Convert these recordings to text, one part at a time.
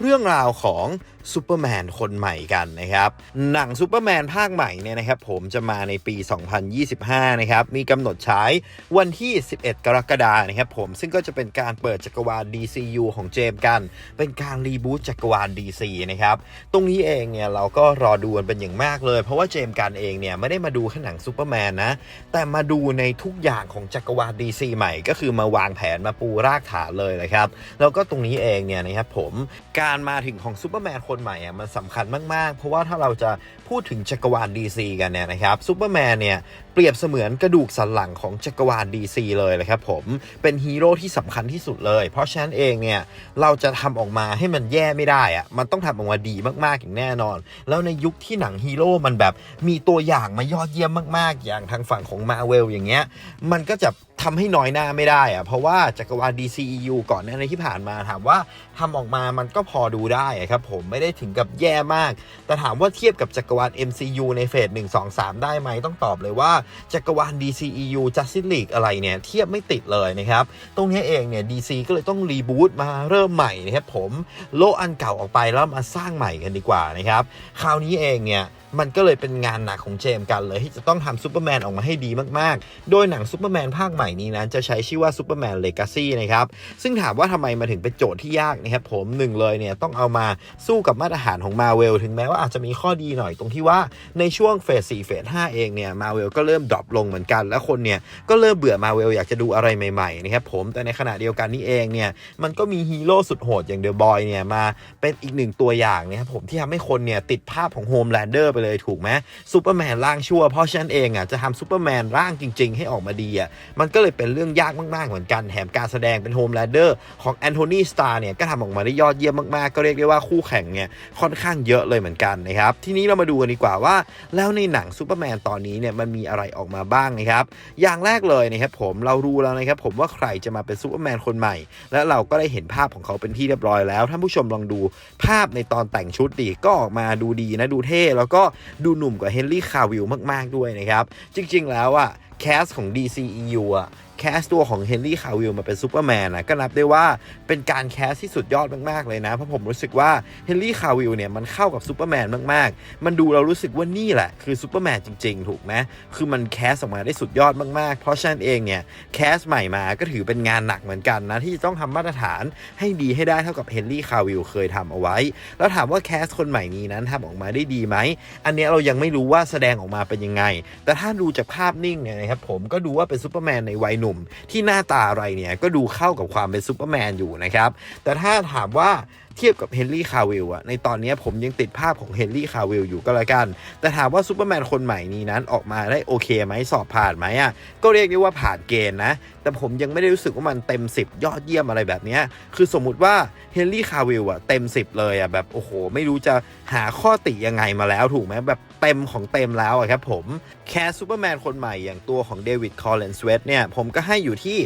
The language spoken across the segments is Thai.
เรื่องราวของซูเปอร์แมนคนใหม่กันนะครับ หนังซูเปอร์แมนภาคใหม่เนี่ยนะครับผมจะมาในปี 2025 นะครับ มีกำหนดฉายวันที่ 11 กรกฎานะครับผมซึ่งก็จะเป็นการเปิดจักรวาล DCU ของเจมส์กัน เป็นการรีบูตจักรวาล DC นะครับ ตรงนี้เองเนี่ยเราก็รอดูกันเป็นอย่างมากเลย เพราะว่าเจมส์กันเองเนี่ยไม่ได้มาดูแค่หนังซูเปอร์แมนนะ แต่มาดูในทุกอย่างของจักรวาล DC ใหม่ ก็คือมาวางแผนมาปูรากฐานเลยนะครับแล้วก็ตรงนี้เองเนี่ยนะครับผมการการมาถึงของซูเปอร์แมนคนใหม่อะมันสำคัญมาก ๆ เพราะว่าถ้าเราจะพูดถึงจักรวาล DC กันเนี่ยนะครับซูเปอร์แมนเนี่ยเปรียบเสมือนกระดูกสันหลังของจักรวาล DC เลยนะครับผมเป็นฮีโร่ที่สำคัญที่สุดเลย เพราะฉะนั้นเองเนี่ยเราจะทำออกมาให้มันแย่ไม่ได้อะมันต้องทำออกมาดีมากๆอย่างแน่นอน แล้วในยุคที่หนังฮีโร่มันแบบมีตัวอย่างมายอดเยี่ยมมาก ๆ อย่างทางฝั่งของมาเวลอย่างเงี้ยมันก็จะ ทำให้น้อยหน้าไม่ได้อะเพราะว่าจักรวาล DCEU ก่อนหน้านี้ที่ผ่านมาถามว่าทำออกมามันก็พอดูได้ครับผมไม่ได้ถึงกับแย่มาก แต่ถามว่าเทียบกับจักรวาล MCU ในเฟส1 2 3 ได้ไหมต้องตอบเลยว่าจักรวาล DCEU Justice League อะไรเนี่ยเทียบไม่ติดเลยนะครับตรงนี้เองเนี่ย DC ก็เลยต้องรีบูตมาเริ่มใหม่นะครับผมโลกอันเก่าออกไปแล้วมาสร้างใหม่กันดีกว่านะครับคราวนี้เองเนี่ยมันก็เลยเป็นงานหนักของเจมส์กันเลยที่จะต้องทำซูเปอร์แมนออกมาให้ดีมากๆ โดยหนังซูเปอร์แมนภาคใหม่นี้นั้นจะใช้ชื่อว่าซูเปอร์แมนเลกาซีนะครับซึ่งถามว่าทำไมมาถึงเป็นโจทย์ที่ยากนะครับผมหนึ่งเลยเนี่ยต้องเอามาสู้กับมาตรฐานของมาเวลถึงแม้ว่าอาจจะมีข้อดีหน่อยตรงที่ว่าในช่วงเฟส4เฟส5เองเนี่ยมาเวลก็เริ่มดรอปลงเหมือนกัน แล้วคนเนี่ยก็เริ่มเบื่อมาเวลอยากจะดูอะไรใหม่ๆนะครับผมแต่ในขณะเดียวกันนี่เองเนี่ยมันก็มีฮีโร่สุดโหดอย่างเดอะบอยเนี่ยมาเป็นอีกหนึ่งตัวอย่างนะครับผมที่ทำให้คนเนี่ยติดภาพของโฮมแลนเดอร์ไปเลยถูกไหมซูเปอร์แมนร่างชั่วเพราะฉะนั้นเองอะจะทำซูเปอร์แมนร่างจริง ๆ ให้ออกมาดีอะมันก็เลยเป็นเรื่องยากมากๆเหมือนกันแถมการแสดงเป็นโฮมแลนเดอร์ของแอนโทนีสตาร์เนี่ยก็ทำออกมาได้ยอดเยี่ยมมากๆ ก็เรียกได้ว่าคู่แข่งเนี่ยค่อนข้างเยอะเลยเหมือนกันนะครับ ทีนี้เรามาดูกันดีกว่าว่า แล้วในหนังซูเปอร์แมนตอนนี้เนี่ยมันมีอะไรออกมาบ้างนะครับอย่างแรกเลยนะครับผมเรารู้แล้วนะครับผมว่าใครจะมาเป็นซูเปอร์แมนคนใหม่ และเราก็ได้เห็นภาพของเขาเป็นที่เรียบร้อยแล้วท่านผู้ชมลองดูภาพในตอนแต่งชุดดีก็ออกมาดูดีนะดูเท่แล้วก็ดูหนุ่มกว่าเฮนรี่คาวิลมาก ๆด้วยนะครับจริง ๆ แล้วอะ แคสของ DCEU อะแคสตัวของเฮนรี่คาวิลมาเป็นซูเปอร์แมนนะก็นับได้ว่าเป็นการแคสที่สุดยอดมาก ๆ เลยนะ เพราะผมรู้สึกว่าเฮนรี่คาวิลเนี่ยมันเข้ากับซูเปอร์แมนมาก ๆ มันดูเรารู้สึกว่านี่แหละ คือซูเปอร์แมนจริง ๆ ถูกไหมคือมันแคสออกมาได้สุดยอดมาก ๆ เพราะฉะนั้นเองเนี่ยแคสใหม่มาก็ถือเป็นงานหนักเหมือนกันนะ ที่จะต้องทำมาตรฐานให้ดีให้ได้เท่ากับเฮนรี่คาวิลเคยทำเอาไว้ แล้วถามว่าแคสคนใหม่นี้นั้นทำออกมาได้ดีไหมอันนี้เรายังไม่รู้ว่าแสดงออกมาเป็นยังไง แต่ถ้าดูจากภาพนิ่งเนี่ยนะครับผมก็ดูว่าเป็นซูเปอร์แมนในวัยหนุ่ม ที่หน้าตาอะไรเนี่ยก็ดูเข้ากับความเป็นซูเปอร์แมนอยู่นะครับแต่ถ้าถามว่า เทียบกับเฮนรี่คาวิลอะในตอนนี้ผมยังติดภาพของเฮนรี่คาวิลอยู่ก็แล้วกัน แต่ถามว่าซูเปอร์แมนคนใหม่นี้นั้นออกมาได้โอเคไหมสอบผ่านไหมอะก็เรียกได้ว่าผ่านเกณฑ์นะ แต่ผมยังไม่ได้รู้สึกว่ามันเต็ม 10 ยอดเยี่ยมอะไรแบบนี้คือสมมุติว่าเฮนรี่คาวิลอะเต็ม 10 เลยอะแบบโอ้โห ไม่รู้จะหาข้อติยังไงมาแล้วถูกไหมแบบเต็มของเต็มแล้วอะครับผมแคสซูเปอร์แมนคนใหม่อย่างตัวของเดวิดคอลเลนสเวตเนี่ยผมก็ให้อยู่ที่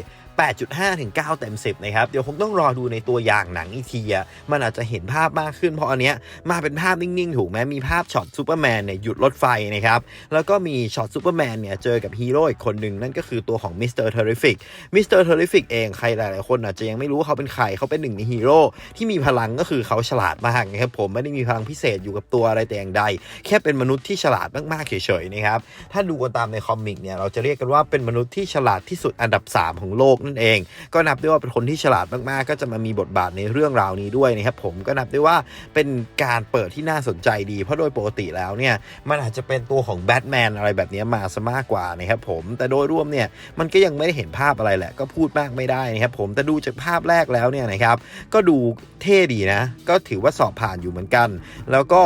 8.5 ถึง 9 เต็ม 10 นะครับ เดี๋ยวผมต้องรอดูในตัวอย่างหนังอีทีอะมันอาจจะเห็นภาพมากขึ้นเพราะอันเนี้ยมาเป็นภาพนิ่ง ๆ ถูกไหมมีภาพช็อตซูเปอร์แมนเนี่ยหยุดรถไฟนะครับ แล้วก็มีช็อตซูเปอร์แมนเนี่ยเจอกับฮีโร่อีกคนหนึ่งนั่นก็คือตัวของมิสเตอร์เทอริฟิกมิสเตอร์เทอริฟิกเองใครหลาย ๆ คนอาจจะยังไม่รู้ว่าเขาเป็นใครเขาเป็นหนึ่งในฮีโร่ที่มีพลังก็คือเขาฉลาดมากนะครับผมไม่ได้มีพลังพิเศษอยู่กับตัวอะไรแต่อย่างใด แค่เป็นมนุษย์ที่ฉลาดมาก ๆ เฉย ๆ นะครับ ถ้าดูกันตามในคอมิกเนี่ยเราจะเรียกกันว่าเป็นมนุษย์ที่ฉลาดที่สุดอันดับ 3 ของโลกนั่นเอง ก็นับได้ว่าเป็นคนที่ฉลาดมากๆ ก็จะมามีบทบาทในเรื่องราวนี้ด้วยนะครับผมก็นับได้ว่าเป็นการเปิดที่น่าสนใจดี เพราะโดยปกติแล้วเนี่ยมันอาจจะเป็นตัวของแบทแมนอะไรแบบนี้มาซะมากกว่านะครับผมแต่โดยรวมเนี่ยมันก็ยังไม่ได้เห็นภาพอะไรแหละ ก็พูดมากไม่ได้นะครับผมแต่ดูจากภาพแรกแล้วเนี่ยนะครับก็ดูเท่ดีนะ ก็ถือว่าสอบผ่านอยู่เหมือนกัน แล้วก็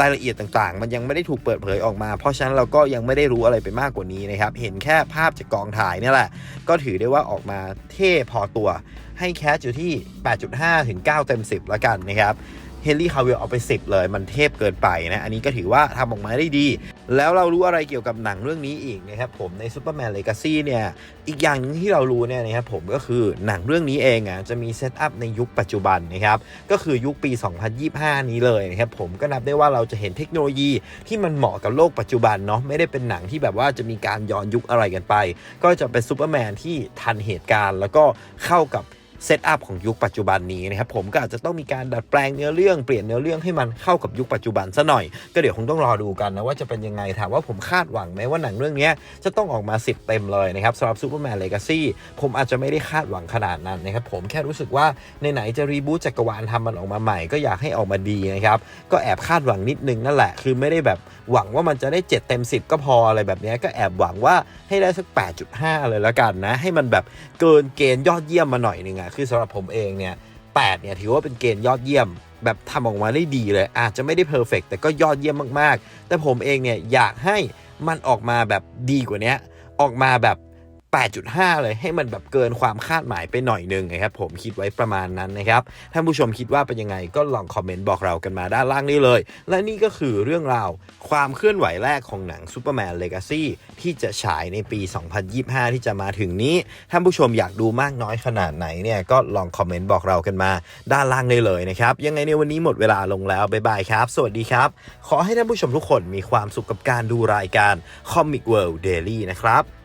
รายละเอียดต่างๆ มันยังไม่ได้ถูกเปิดเผยออกมา เพราะฉะนั้นเราก็ยังไม่ได้รู้อะไรไปมากกว่านี้นะครับ เห็นแค่ภาพจากกองถ่ายเนี่ยแหละ ก็ถือได้ว่าออกมาเท่พอตัว ให้แคสอยู่ที่ 8.5 ถึง 9 เต็ม 10 แล้วกันนะครับ เฮนรี่คาวิลเอาไป 10 เลย มันเทพเกินไปนะ อันนี้ก็ถือว่าทำออกมาได้ดี แล้วเรารู้อะไรเกี่ยวกับหนังเรื่องนี้อีกนะครับผมใน Superman Legacy เนี่ยอีกอย่างหนึงที่เรารู้เนี่ยนะครับผมก็คือหนังเรื่องนี้เองอะจะมีเซตอัพในยุคปัจจุบันนะครับก็คือยุคปี 2025 นี้เลยนะครับผมก็นับได้ว่าเราจะเห็นเทคโนโลยีที่มันเหมาะกับโลกปัจจุบันเนาะไม่ได้เป็นหนังที่แบบว่าจะมีการย้อนยุคอะไรกันไป ก็จะเป็นซูเปอร์แมนที่ทันเหตุการณ์ แล้วก็เข้ากับ เซตอัพของยุคปัจจุบันนี้นะครับผมก็อาจจะต้องมีการดัดแปลงเนื้อเรื่องเปลี่ยนเนื้อเรื่องให้มันเข้ากับยุคปัจจุบันซะหน่อย ก็เดี๋ยวคงต้องรอดูกันนะว่าจะเป็นยังไงถามว่าผมคาดหวังไหมว่าหนังเรื่องนี้จะต้องออกมา 10 เต็มเลยนะครับสำหรับซูเปอร์แมนเลกาซี่ผมอาจจะไม่ได้คาดหวังขนาดนั้นนะครับผมแค่รู้สึกว่าในไหนจะรีบูตจักรวาลทำมันออกมาใหม่ ก็อยากให้ออกมาดีนะครับก็แอบคาดหวังนิดนึงนั่นแหละ คือไม่ได้แบบหวังว่ามันจะได้ 7 เต็ม 10 ก็พออะไรแบบนี้ก็แอบหวังว่าให้ได้สัก 8.5 เลยละกันนะ ให้มันแบบเกินเกณฑ์ยอดเยี่ยมมาหน่อยนึงอะคือสำหรับผมเองเนี่ยแเนี่ยถือว่าเป็นเกณฑ์ยอดเยี่ยม แบบทำออกมาได้ดีเลย อาจจะไม่ได้เพอร์เฟกแต่ก็ยอดเยี่ยมมากๆ แต่ผมเองเนี่ยอยากให้มันออกมาแบบดีกว่านี้ออกมาแบบ 8.5 เลยให้มันแบบเกินความคาดหมายไปหน่อยนึงนะครับผมคิดไว้ประมาณนั้นนะครับท่านผู้ชมคิดว่าเป็นยังไงก็ลองคอมเมนต์บอกเรากันมาด้านล่างนี้เลย และนี่ก็คือเรื่องราวความเคลื่อนไหวแรกของหนัง Superman Legacy ที่จะฉายในปี 2025 ที่จะมาถึงนี้ท่านผู้ชมอยากดูมากน้อยขนาดไหนเนี่ยก็ลองคอมเมนต์บอกเรากันมาด้านล่างได้เลยนะครับยังไงในวันนี้หมดเวลาลงแล้วบ๊ายบายครับ สวัสดีครับ ขอให้ท่านผู้ชมทุกคนมีความสุขกับการดูรายการ Comic World Daily นะครับ